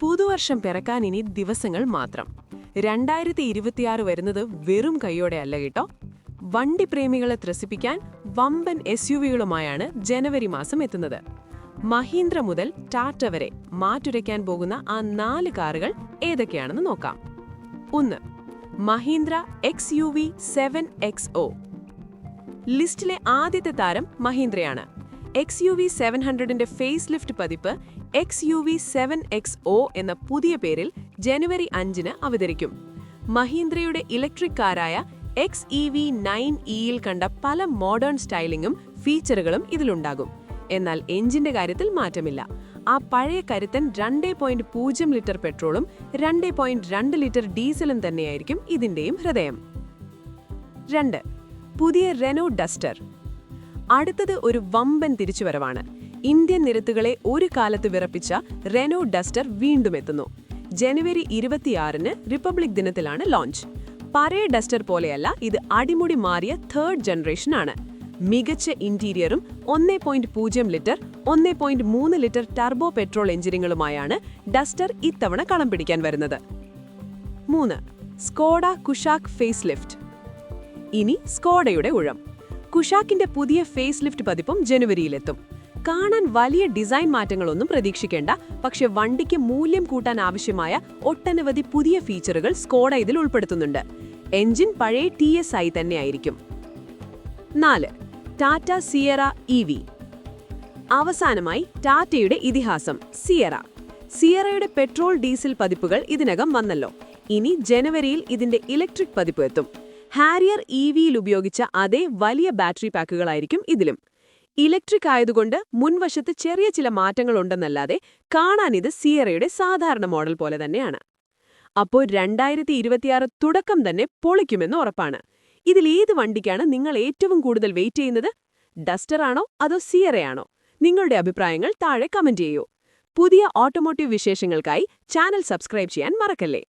പുതുവർഷം പിറക്കാൻ ഇനി ദിവസങ്ങൾ മാത്രം. രണ്ടായിരത്തി ഇരുപത്തിയാറ് വരുന്നത് വെറും കൈയോടെ അല്ല കേട്ടോ. വണ്ടി പ്രേമികളെ ത്രസിപ്പിക്കാൻ വമ്പൻ എസ് യു വികളുമായാണ് ജനുവരി മാസം എത്തുന്നത്. മഹീന്ദ്ര മുതൽ ടാറ്റ വരെ മാറ്റുരയ്ക്കാൻ പോകുന്ന ആ നാല് കാറുകൾ ഏതൊക്കെയാണെന്ന് നോക്കാം. ഒന്ന് Mahindra X U V seven X O. ലിസ്റ്റിലെ ആദ്യത്തെ താരം മഹീന്ദ്രയാണ്. എക്സ് യു വി സെവൻ ഹൺഡ്രഡിന്റെ ഫേസ് ലിഫ്റ്റ് പതിപ്പ് X U V seven X O എന്ന പുതിയ പേരിൽ ജനുവരി അഞ്ചിന് അവതരിക്കും. മഹീന്ദ്രയുടെ ഇലക്ട്രിക് കാരായ എക്സ് ഇ വി നയൻ ഇയിൽ കണ്ട പല മോഡേൺ സ്റ്റൈലിംഗും ഫീച്ചറുകളും ഇതിലുണ്ടാകും. എന്നാൽ എഞ്ചിന്റെ കാര്യത്തിൽ മാറ്റമില്ല. ആ പഴയ കരുത്തൻ രണ്ടേ പോയിന്റ് പൂജ്യം ലിറ്റർ പെട്രോളും രണ്ടേ പോയിന്റ് രണ്ട് ലിറ്റർ ഡീസലും തന്നെയായിരിക്കും ഇതിന്റെയും ഹൃദയം. രണ്ട് പുതിയ റെനോ ഡസ്റ്റർ അടുത്തത് ഒരു വമ്പൻ തിരിച്ചുവരവാണ്. ഇന്ത്യൻ നിരത്തുകളെ ഒരു കാലത്ത് വിറപ്പിച്ച റെനോ ഡസ്റ്റർ വീണ്ടും എത്തുന്നു. ജനുവരി ഇരുപത്തിയാറിന് റിപ്പബ്ലിക് ദിനത്തിലാണ് ലോഞ്ച് പഴയ ഡസ്റ്റർ പോലെയല്ല ഇത് അടിമുടി മാറിയ തേർഡ് ജനറേഷൻ ആണ്. മികച്ച ഇന്റീരിയറും ഒന്നേ പോയിന്റ് പൂജ്യം ലിറ്റർ ഒന്നേ പോയിന്റ് മൂന്ന് ലിറ്റർ ടർബോ പെട്രോൾ എഞ്ചിനുകളുമായാണ് ഡസ്റ്റർ ഇത്തവണ കളം പിടിക്കാൻ വരുന്നത്. മൂന്ന് സ്കോഡ കുഷാക് ഫേസ് ലിഫ്റ്റ് ഇനി സ്കോഡയുടെ ഉഴം. കുഷാക്കിന്റെ പുതിയ ഫേസ് ലിഫ്റ്റ് പതിപ്പും ജനുവരിയിലെത്തും. കാണാൻ വലിയ ഡിസൈൻ മാറ്റങ്ങളൊന്നും പ്രതീക്ഷിക്കേണ്ട പക്ഷെ വണ്ടിക്ക് മൂല്യം കൂട്ടാൻ ആവശ്യമായ ഒട്ടനവധി പുതിയ ഫീച്ചറുകൾ സ്കോഡ ഇതിൽ ഉൾപ്പെടുത്തുന്നുണ്ട്. എഞ്ചിൻ പഴയ ടി എസ് ഐ തന്നെയായിരിക്കും നാല് ടാറ്റ സിയറ ഇ വി. അവസാനമായി ടാറ്റയുടെ ഇതിഹാസം സിയറ. സിയറയുടെ പെട്രോൾ ഡീസൽ പതിപ്പുകൾ ഇതിനകം വന്നല്ലോ. ഇനി ജനുവരിയിൽ ഇതിന്റെ ഇലക്ട്രിക് പതിപ്പ് എത്തും. ഹാരിയർ ഇ വിയിൽ ഉപയോഗിച്ച അതേ വലിയ ബാറ്ററി പാക്കുകളായിരിക്കും ഇതിലും. ഇലക്ട്രിക് ആയതുകൊണ്ട് മുൻവശത്ത് ചെറിയ ചില മാറ്റങ്ങളുണ്ടെന്നല്ലാതെ കാണാൻ ഇത് സിയറയുടെ സാധാരണ മോഡൽ പോലെ തന്നെയാണ്. അപ്പോൾ രണ്ടായിരത്തി ഇരുപത്തിയാറ് തുടക്കം തന്നെ പൊളിക്കുമെന്ന് ഉറപ്പാണ്. ഇതിലേത് വണ്ടിക്കാണ് നിങ്ങൾ ഏറ്റവും കൂടുതൽ വെയിറ്റ് ചെയ്യുന്നത്? ഡസ്റ്റർ ആണോ അതോ സിയറയാണോ നിങ്ങളുടെ അഭിപ്രായങ്ങൾ താഴെ കമന്റ് ചെയ്യൂ. പുതിയ ഓട്ടോമോട്ടീവ് വിശേഷങ്ങൾക്കായി ചാനൽ സബ്സ്ക്രൈബ് ചെയ്യാൻ മറക്കല്ലേ?